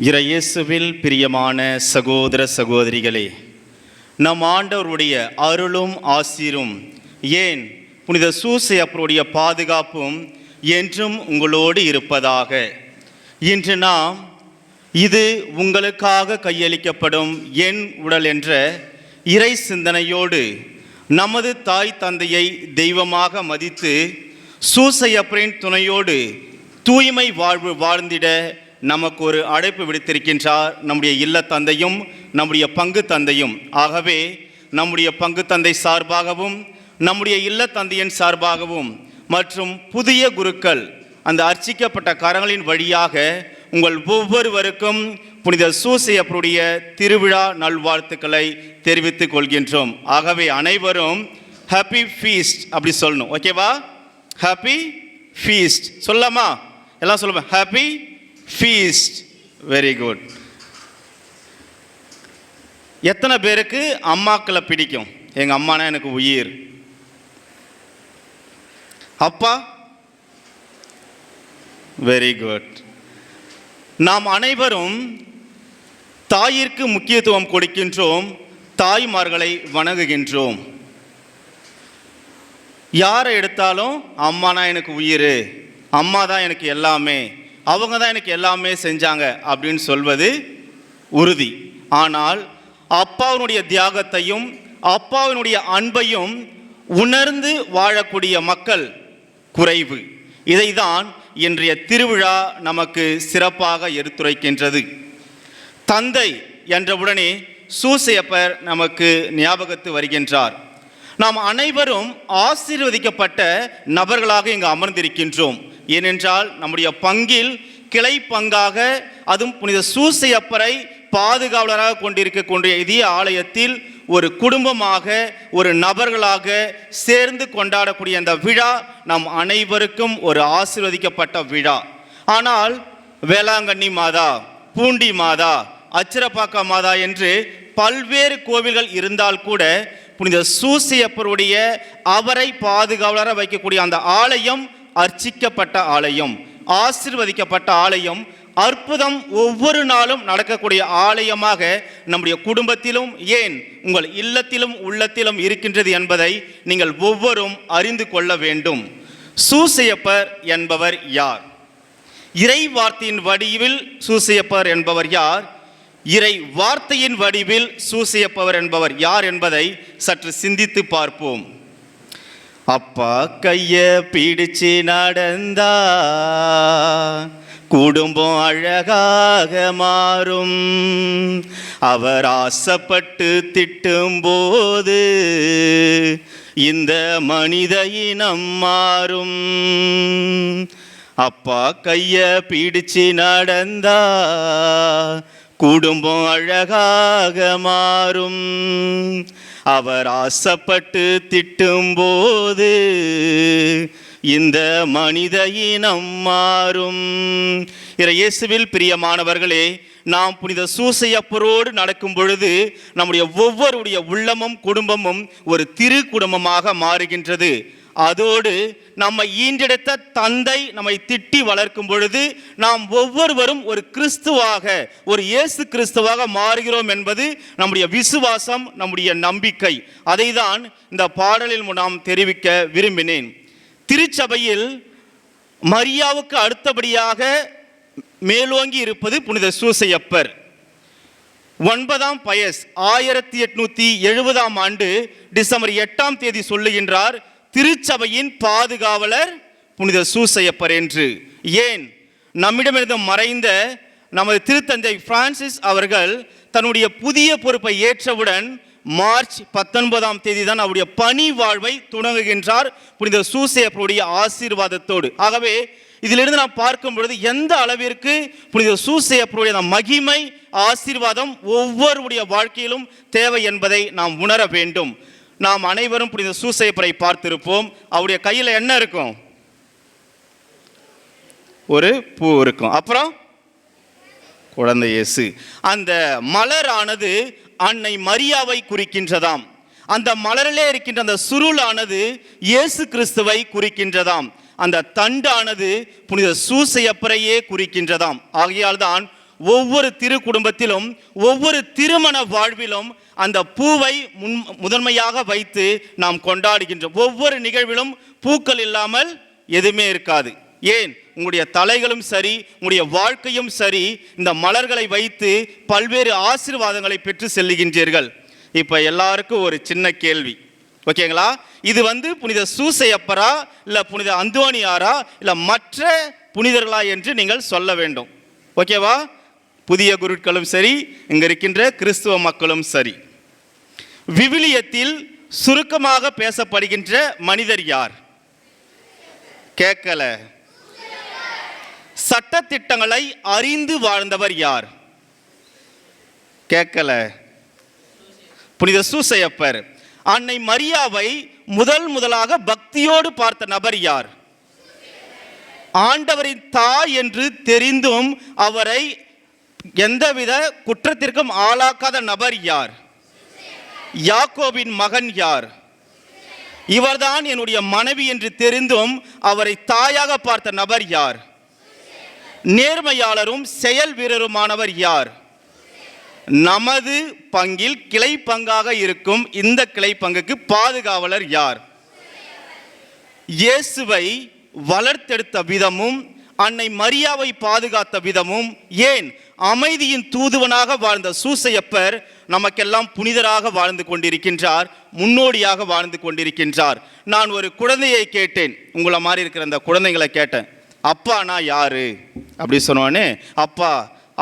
இறையேசுவில் பிரியமான சகோதர சகோதரிகளே நம் ஆண்டவருடைய அருளும் ஆசீரும் ஏன் புனித சூசையப்பருடைய பாதுகாப்பும் என்றும் உங்களோடு இருப்பதாக. இன்று நாம் இது உங்களுக்காக கையளிக்கப்படும் என் உடல் என்ற இறை சிந்தனையோடு நமது தாய் தந்தையை தெய்வமாக மதித்து சூசையப்பரின் துணையோடு தூய்மை வாழ்வு வாழ்ந்திட நமக்கு ஒரு அழைப்பு விடுத்திருக்கின்றார். நம்முடைய இல்ல தந்தையும் நம்முடைய பங்கு தந்தையும். ஆகவே நம்முடைய பங்கு தந்தை சார்பாகவும் நம்முடைய இல்ல தந்தையின் சார்பாகவும் மற்றும் புதிய குருக்கள் அந்த அர்ச்சிக்கப்பட்ட கரங்களின் வழியாக உங்கள் ஒவ்வொருவருக்கும் புனித சூசையப்பருடைய திருவிழா நல்வாழ்த்துக்களை தெரிவித்துக் கொள்கின்றோம். ஆகவே அனைவரும் ஹாப்பி ஃபீஸ்ட் அப்படி சொல்லணும். ஓகேவா ஹாப்பி ஃபீஸ்ட் சொல்லாமா எல்லாம் சொல்லுவேன் ஹாப்பி ஃபீஸ்ட் வெரி குட் எத்தனை பேருக்கு அம்மாக்களை பிடிக்கும்? எங்கள் அம்மானா எனக்கு உயிர். அப்பா? வெரி குட் நாம் அனைவரும் தாயிற்கு முக்கியத்துவம் கொடுக்கின்றோம் தாய்மார்களை வணங்குகின்றோம். யாரை எடுத்தாலும் அம்மானா எனக்கு உயிர். அம்மா தான் எனக்கு எல்லாமே. அவங்க தான் எனக்கு எல்லாமே செஞ்சாங்க அப்படின்னு சொல்வது உறுதி. ஆனால் அப்பாவினுடைய தியாகத்தையும் அப்பாவினுடைய அன்பையும் உணர்ந்து வாழக்கூடிய மக்கள் குறைவு. இதைதான் இன்றைய திருவிழா நமக்கு சிறப்பாக எடுத்துரைக்கின்றது. தந்தை என்றவுடனே சூசையப்பர் நமக்கு ஞாபகத்து வருகின்றார். நாம் அனைவரும் ஆசீர்வதிக்கப்பட்ட நபர்களாக இங்கு அமர்ந்திருக்கின்றோம். ஏனென்றால் நம்முடைய பங்கில் கிளை பங்காக அதுவும் புனித சூசையப்பரை பாதுகாவலராக கொண்டிருக்கக்கூடிய இதே ஆலயத்தில் ஒரு குடும்பமாக ஒரு நபர்களாக சேர்ந்து கொண்டாடக்கூடிய அந்த விழா நம் அனைவருக்கும் ஒரு ஆசிர்வதிக்கப்பட்ட விழா. ஆனால் வேளாங்கண்ணி மாதா பூண்டி மாதா அச்சிரப்பாக்கா மாதா என்று பல்வேறு கோவில்கள் இருந்தால் கூட புனித சூசியப்பருடைய அவரை பாதுகாவலராக வைக்கக்கூடிய அந்த ஆலயம் அர்ச்சிக்கப்பட்ட ஆலயம் ஆசிர்வதிக்கப்பட்ட ஆலயம் அற்புதம் ஒவ்வொரு நாளும் நடக்கக்கூடிய ஆலயமாக நம்முடைய குடும்பத்திலும் ஏன் உங்கள் இல்லத்திலும் உள்ளத்திலும் இருக்கின்றது என்பதை நீங்கள் ஒவ்வொரும் அறிந்து கொள்ள வேண்டும். சூசையப்பர் என்பவர் யார்? இறை வார்த்தையின் வடிவில் சூசையப்பர் என்பவர் யார்? இறை வார்த்தையின் வடிவில் சூசையப்பவர் என்பவர் யார் என்பதை சற்று சிந்தித்து பார்ப்போம். அப்பா கைய பிடிச்சு நடந்தா குடும்பம் அழகாக மாறும். அவர் ஆசைப்பட்டு திட்டும் போது இந்த மனித இனம் மாறும். அப்பா கைய பிடிச்சு நடந்தா குடும்பம் அழகாக மாறும். அவர் ஆசைப்பட்டு திட்டும் போது இந்த மனித இனம் மாறும். இறையேசுவில் பிரியமானவர்களே நாம் புனித சூசையப்பரோடு நடக்கும் பொழுது நம்முடைய ஒவ்வொருடைய உள்ளமும் குடும்பமும் ஒரு திரு குடும்பமாக மாறுகின்றது. அதோடு நம்மை ஈன்றெடுத்த தந்தை நம்மை திட்டி வளர்க்கும் பொழுது நாம் ஒவ்வொருவரும் ஒரு கிறிஸ்துவாக ஒரு இயேசு கிறிஸ்துவாக மாறுகிறோம் என்பது நம்முடைய விசுவாசம் நம்முடைய நம்பிக்கை. அதை தான் இந்த பாடலில் நாம் தெரிவிக்க விரும்பினேன். திருச்சபையில் மரியாவுக்கு அடுத்தபடியாக மேலோங்கி இருப்பது புனித சூசையப்பர். ஒன்பதாம் பயஸ் ஆயிரத்தி எட்நூற்றி எழுபதாம் ஆண்டு டிசம்பர் எட்டாம் தேதி சொல்லுகின்றார் திருச்சபையின் பாதுகாவலர் புனித சூசையப்பர் என்று. ஏன்? நம்மிடமிருந்து மறைந்த நமது திருத்தந்தை பிரான்சிஸ் அவர்கள் தன்னுடைய புதிய பொறுப்பை ஏற்றவுடன் மார்ச் பத்தொன்பதாம் தேதி தான் அவருடைய பணி வாழ்வை தொடங்குகின்றார் புனித சூசையப்பருடைய ஆசீர்வாதத்தோடு. ஆகவே இதிலிருந்து நாம் பார்க்கும் பொழுது எந்த அளவிற்கு புனித சூசையப்பருடைய மகிமை ஆசீர்வாதம் ஒவ்வொருடைய வாழ்க்கையிலும் தேவை என்பதை நாம் உணர வேண்டும். நாம் அனைவரும் புனித சூசையப்பரை பார்த்திருப்போம். அவருடைய கையில் என்ன இருக்கும்? ஒரு பூ இருக்கும். அப்புறம்? குழந்தை இயேசு. அந்த மலரானது அன்னை மரியாவை குறிக்கின்றதாம். அந்த மலரிலே இருக்கின்ற அந்த சுருளானது இயேசு கிறிஸ்துவை குறிக்கின்றதாம். அந்த தண்டானது புனித சூசையப்பரையே குறிக்கின்றதாம். ஆகையால் தான் ஒவ்வொரு திரு குடும்பத்திலும் ஒவ்வொரு திருமண வாழ்விலும் அந்த பூவை முன் முதன்மையாக வைத்து நாம் கொண்டாடுகின்றோம். ஒவ்வொரு நிகழ்விலும் பூக்கள் இல்லாமல் எதுவுமே இருக்காது. ஏன்? உங்களுடைய தலைகளும் சரி உங்களுடைய வாழ்க்கையும் சரி இந்த மலர்களை வைத்து பல்வேறு ஆசீர்வாதங்களை பெற்று செல்லுகின்றீர்கள் இப்போ எல்லாருக்கும் ஒரு சின்ன கேள்வி. ஓகேங்களா? இது வந்து புனித சூசையப்பரா இல்லை புனித அந்தோனியாரா இல்லை மற்ற புனிதர்களா என்று நீங்கள் சொல்ல வேண்டும். ஓகேவா? புதிய குருட்களும் சரி இங்கே இருக்கின்ற கிறிஸ்துவ மக்களும் சரி. விவிலியத்தில் சுருக்கமாக பேசப்படுகின்ற மனிதர் யார்? கேட்கல. சட்டத்திட்டங்களை அறிந்து வாழ்ந்தவர் யார்? கேட்கல. புனித சூசையப்பர் அன்னை மரியாவை முதல் முதலாக பக்தியோடு பார்த்த நபர் யார்? ஆண்டவரின் தாய் என்று தெரிந்தும் அவரை எந்தவித குற்றத்திற்கும் ஆளாக்காத நபர் யார்? யாக்கோபின் மகன் யார்? இவர்தான் என்னுடைய மனைவி என்று தெரிந்தும் அவரை தாயாக பார்த்த நபர் யார்? நேர்மையாளரும் செயல் வீரருமானவர் யார்? நமது பங்கில் கிளை பங்காக இருக்கும் இந்த கிளை பங்குக்கு பாதுகாவலர் யார்? இயேசுவை வளர்த்தெடுத்த விதமும் அன்னை மரியாவை பாதுகாத்த விதமும் ஏன் அமைதியின் தூதுவனாக வாழ்ந்த சூசையப்பர் நமக்கெல்லாம் புனிதராக வாழ்ந்து கொண்டிருக்கின்றார் முன்னோடியாக வாழ்ந்து கொண்டிருக்கின்றார். நான் ஒரு குழந்தையை கேட்டேன். உங்களை மாதிரி இருக்கிற அந்த குழந்தைங்களை கேட்டேன். அப்பானா யாரு? அப்படி சொன்னோன்னே அப்பா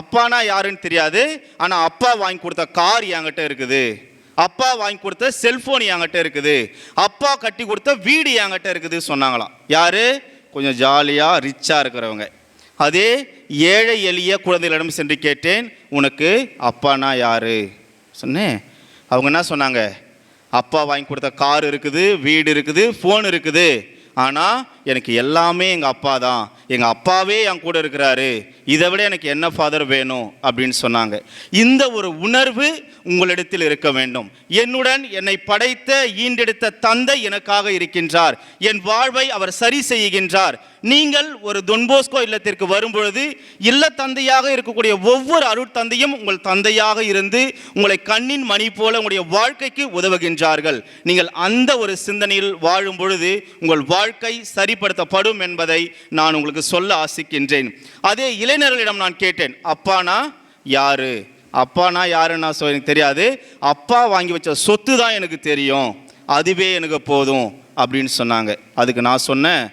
அப்பானா யாருன்னு தெரியாது. ஆனால் அப்பா வாங்கி கொடுத்த கார் என்கிட்ட இருக்குது. அப்பா வாங்கி கொடுத்த செல்ஃபோன் என்கிட்ட இருக்குது. அப்பா கட்டி கொடுத்த வீடு என்கிட்ட இருக்குது சொன்னாங்களாம். யாரு? கொஞ்சம் ஜாலியாக ரிச்சாக இருக்கிறவங்க. அதே ஏழை எளிய குழந்தைகளிடம் சென்று கேட்டேன் உனக்கு அப்பானா யாரு? சொன்னேன். அவங்க என்ன சொன்னாங்க? அப்பா வாங்கி கொடுத்த கார் இருக்குது வீடு இருக்குது ஃபோன் இருக்குது. ஆனால் எனக்கு எல்லாமே எங்கள் அப்பா தான். எங்கள் அப்பாவே என் கூட இருக்கிறாரு. இதை விட எனக்கு என்ன ஃபாதர் வேணும் அப்படின்னு சொன்னாங்க. இந்த ஒரு உணர்வு உங்களிடத்தில் இருக்க வேண்டும். என்னுடன் என்னை படைத்த ஈண்டெடுத்த தந்தை எனக்காக இருக்கின்றார். என் வாழ்வை அவர் சரி செய்கின்றார். நீங்கள் ஒரு தொன்போஸ்கோ இல்லத்திற்கு வரும்பொழுது இல்ல தந்தையாக இருக்கக்கூடிய ஒவ்வொரு அருட்தந்தையும் உங்கள் தந்தையாக இருந்து உங்களை கண்ணின் மணி போல உங்களுடைய வாழ்க்கைக்கு உதவுகின்றார்கள். நீங்கள் அந்த ஒரு சிந்தனையில் வாழும் பொழுது உங்கள் வாழ்க்கை சரிப்படுத்தப்படும் என்பதை நான் உங்களுக்கு சொல்ல ஆசிக்கின்றேன். அதே இளைஞர்களிடம் நான் கேட்டேன் அப்பானா யாரு? அப்பானா யாருன்னா சொ- எனக்கு தெரியாது. அப்பா வாங்கி வச்ச சொத்து தான் எனக்கு தெரியும். அதுவே எனக்கு போதும் அப்படின்னு சொன்னாங்க. அதுக்கு நான் சொன்னேன்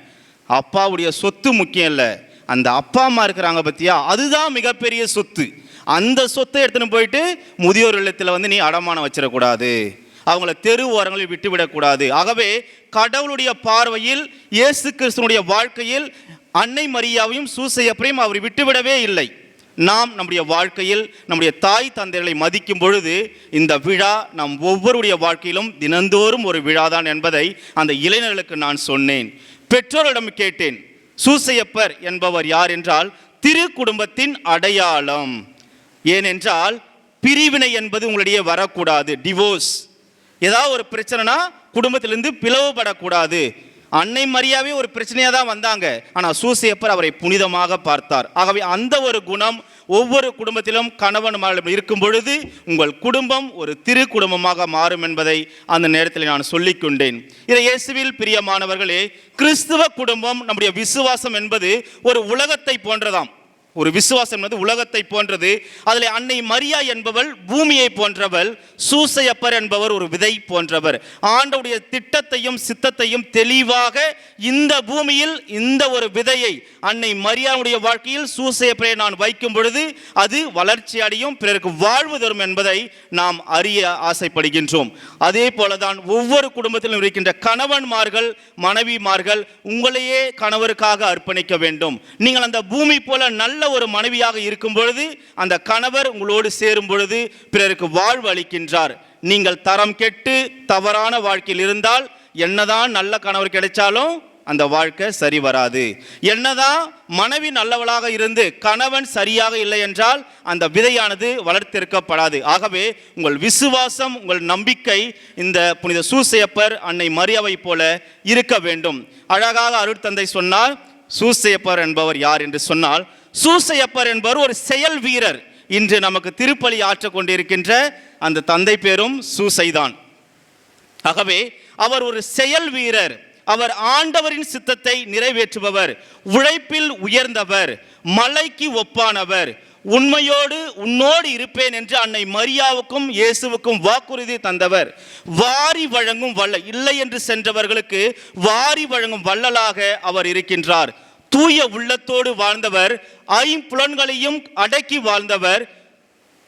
அப்பாவுடைய சொத்து முக்கியம் இல்லை. அந்த அப்பா அம்மா இருக்கிறாங்க பற்றியா அதுதான் மிகப்பெரிய சொத்து. அந்த சொத்தை எடுத்துன்னு போயிட்டு முதியோர் இல்லத்தில் வந்து நீ அடமானம் வச்சிடக்கூடாது. அவங்கள தெரு ஓரங்களில் விட்டுவிடக்கூடாது. ஆகவே கடவுளுடைய பார்வையில் இயேசு கிறிஸ்துவனுடைய வாழ்க்கையில் அன்னை மரியாவையும் சூசையப்பரையும் அவர் விட்டுவிடவே இல்லை. நாம் நம்முடைய வாழ்க்கையில் நம்முடைய தாய் தந்தைகளை மதிக்கும் பொழுது இந்த விழா நம் ஒவ்வொருடைய வாழ்க்கையிலும் தினந்தோறும் ஒரு விழாதான் என்பதை அந்த இளைஞர்களுக்கு நான் சொன்னேன். பெற்றோரிடம் கேட்டேன் சூசையப்பர் என்பவர் யார் என்றால் திரு குடும்பத்தின் அடையாளம். ஏனென்றால் பிரிவினை என்பது உங்களுடைய வரக்கூடாது டிவோர்ஸ் ஏதாவது ஒரு பிரச்சனைனா குடும்பத்திலிருந்து பிளவுபடக்கூடாது. அன்னை மரியாவே ஒரு பிரச்சனையாக தான் வந்தாங்க. ஆனால் சூசையப்பர் அவரை புனிதமாக பார்த்தார். ஆகவே அந்த ஒரு குணம் ஒவ்வொரு குடும்பத்திலும் கணவன் மகளிடம் இருக்கும் பொழுது உங்கள் குடும்பம் ஒரு திரு குடும்பமாக மாறும் என்பதை அந்த நேரத்தில் நான் சொல்லிக் கொண்டேன். இதை இயேசுவில் பிரியமானவர்களே கிறிஸ்துவ குடும்பம் நம்முடைய விசுவாசம் என்பது ஒரு உலகத்தை போன்றதாம். ஒரு விசுவாசம் என்பது உலகத்தை போன்றது. அதில் அன்னை மரியா என்பவள் பூமியை போன்றவள் சூசையப்பர் என்பவர் ஒரு விதை போன்றவர். ஆண்டவுடைய திட்டத்தையும் சித்தத்தையும் தெளிவாக இந்த பூமியில் இந்த ஒரு விதையை அன்னை மரியாவுடைய வாழ்க்கையில் சூசையப்பரை நான் வைக்கும் பொழுது அது வளர்ச்சி அடையும் பிறருக்கு வாழ்வு தரும் என்பதை நாம் அறிய ஆசைப்படுகின்றோம். அதே போலதான் ஒவ்வொரு குடும்பத்திலும் இருக்கின்ற கணவன்மார்கள் மனைவிமார்கள் உங்களையே கணவருக்காக அர்ப்பணிக்க வேண்டும். நீங்கள் அந்த பூமி போல நல்ல ஒரு மனைவியாக இருக்கும் பொழுது அந்த கணவர் உங்களோடு சேரும் பொழுது பிறருக்கு வாழ்வு அளிக்கின்றார். நீங்கள் தரம் கெட்டு தவறான வாழ்க்கையில் இருந்தால் என்னதான் நல்ல கணவர் கிடைச்சாலும் அந்த வாழ்க்கை சரி வராது. என்னதான் மனைவி நல்லவளாக இருந்து கணவன் சரியாக இல்லை என்றால் அந்த விதையானது வளர்த்திருக்கப்படாது. ஆகவே உங்கள் விசுவாசம் உங்கள் நம்பிக்கை இந்த புனித சூசையப்பர் அன்னை மரியாவை போல இருக்க வேண்டும். அழகாக அருட்தந்தை சொன்னால் சூசையப்பர் என்பவர் யார் என்று சொன்னால் சூசையப்பர் என்பவர் ஒரு செயல் வீரர். இன்று நமக்கு திருப்பலி ஆற்றக் கொண்டிருக்கின்ற அந்த தந்தை பேரும் சூசைதான். ஆகவே அவர் ஒரு செயல் வீரர். அவர் ஆண்டவரின் சித்தத்தை நிறைவேற்றுபவர். உழைப்பில் உயர்ந்தவர். மலைக்கு ஒப்பானவர். உண்மையோடு உன்னோடு இருப்பேன் என்று அன்னை மரியாவுக்கும் இயேசுவுக்கும் வாக்குறுதி தந்தவர். வாரி வழங்கும் வல்ல இல்லை என்று சென்றவர்களுக்கு வாரி வழங்கும் வள்ளலாக அவர் இருக்கின்றார். தூய உள்ளத்தோடு வாழ்ந்தவர் ஐம்புலன்களையும் அடக்கி வாழ்ந்தவர்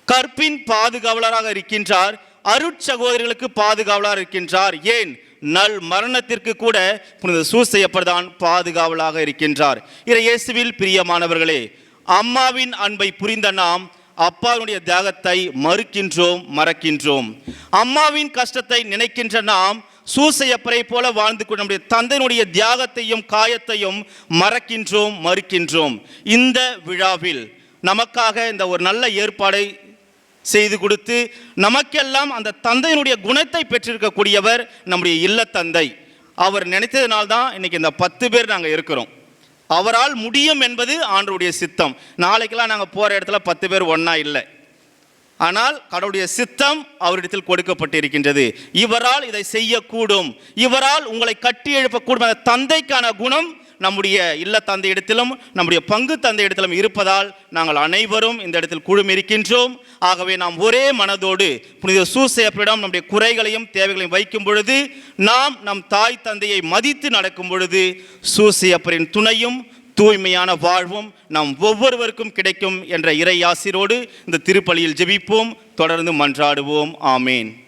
கற்பின் பாதுகாவலராக இருக்கின்றார் அருட்சகோதரிகளுக்கு பாதுகாவலராக இருக்கின்றார். ஏன்? நல் மரணத்திற்கு கூட புனித சூசையப்பர்தான் பாதுகாவலாக இருக்கின்றார். இதை இயேசுவில் பிரியமானவர்களே அம்மாவின் அன்பை புரிந்த நாம் அப்பாவினுடைய தியாகத்தை மறுக்கின்றோம் மறக்கின்றோம். அம்மாவின் கஷ்டத்தை நினைக்கின்ற நாம் சூசையப்பரை போல வாழ்ந்து கொண்டு நம்முடைய தந்தையினுடைய தியாகத்தையும் காயத்தையும் மறக்கின்றோம் மறுக்கின்றோம். இந்த விழாவில் நமக்காக இந்த ஒரு நல்ல ஏற்பாடை செய்து கொடுத்து நமக்கெல்லாம் அந்த தந்தையினுடைய குணத்தை பெற்றிருக்கக்கூடியவர் நம்முடைய இல்லத்தந்தை. அவர் நினைத்ததுனால்தான் இன்னைக்கு இந்த பத்து பேர் நாங்கள் இருக்கிறோம். அவரால் முடியும் என்பது ஆண்டருடைய சித்தம். நாளைக்கெல்லாம் நாங்கள் போகிற இடத்துல பத்து பேர் ஒன்றா இல்லை. ஆனால் கடவுளுடைய சித்தம் அவரிடத்தில் கொடுக்கப்பட்டிருக்கின்றது. இவரால் இதை செய்யக்கூடும். இவரால் உங்களை கட்டி எழுப்பக்கூடும் அந்த தந்தைக்கான குணம் நம்முடைய இல்ல தந்தை இடத்திலும் நம்முடைய பங்கு தந்தை இடத்திலும் இருப்பதால் நாங்கள் அனைவரும் இந்த இடத்தில் குழும் இருக்கின்றோம். ஆகவே நாம் ஒரே மனதோடு புனித சூசேப்பிடம் நம்முடைய குறைகளையும் தேவைகளையும் வைக்கும் பொழுது நாம் நம் தாய் தந்தையை மதித்து நடக்கும் பொழுது சூசையப்பரின் துணையும் தூய்மையான வாழ்வும் நாம் ஒவ்வொருவருக்கும் கிடைக்கும் என்ற இறை ஆசிரோடு இந்த திருப்பலியில் ஜெபிப்போம். தொடர்ந்து மன்றாடுவோம். ஆமேன்.